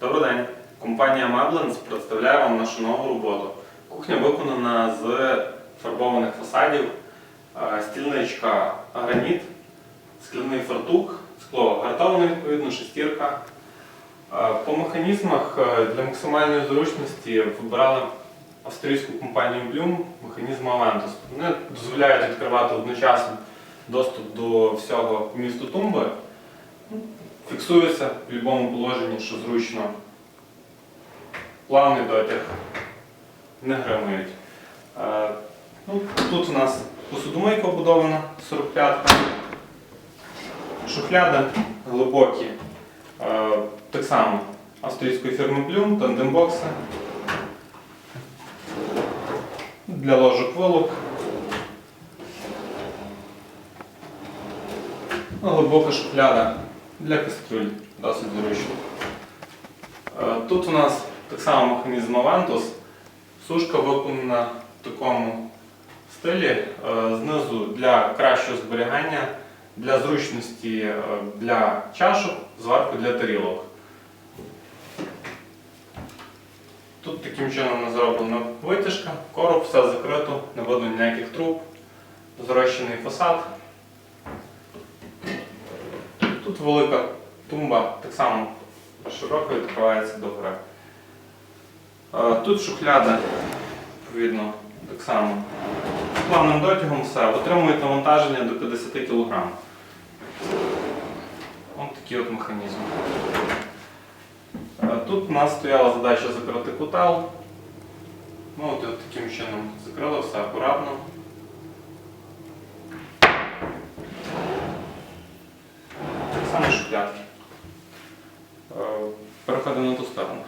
Добрий день. Компанія Meblands представляє вам нашу нову роботу. Кухня виконана з фарбованих фасадів, е, стільничка граніт, скляний фартук, скло гартоване, відповідно, шестірка. Е, По механізмах е, для максимальної зручності вибирали австрійську компанію Bloom, механізм Aventus. Вони дозволяють відкривати одночасно доступ до всього місту тумби. Фіксується в будь-якому положенні, що зручно. Плавний дотяг. Не гримують. Е, ну, тут у нас посудомийка побудована 45-ка. Шухляди глибокі. Е, так само австрійської фірми Bloom, тандембокси. Для ложок вилок. Глибока шухляда для кастрюль, досить зручно. Е, Тут у нас так само механізм Aventus. Сушка виконана в такому стилі. Е, Знизу для кращого зберігання, для зручності е, для чашок, зверху для тарілок. Тут таким чином зроблена витяжка, короб, все закрито, не видно ніяких труб, зрощений фасад. Тут велика тумба, так само широко відкривається до гори. Е, Тут шухляда, відповідно, так само. Плавним дотягом все. Отримують навантаження до 50 кг. Ось такий от механізм. Е, Тут у нас стояла задача закрити котел. Ну, от таким чином закрили все акуратно. Само шухлядки. Е, Переходимо на ту сторону.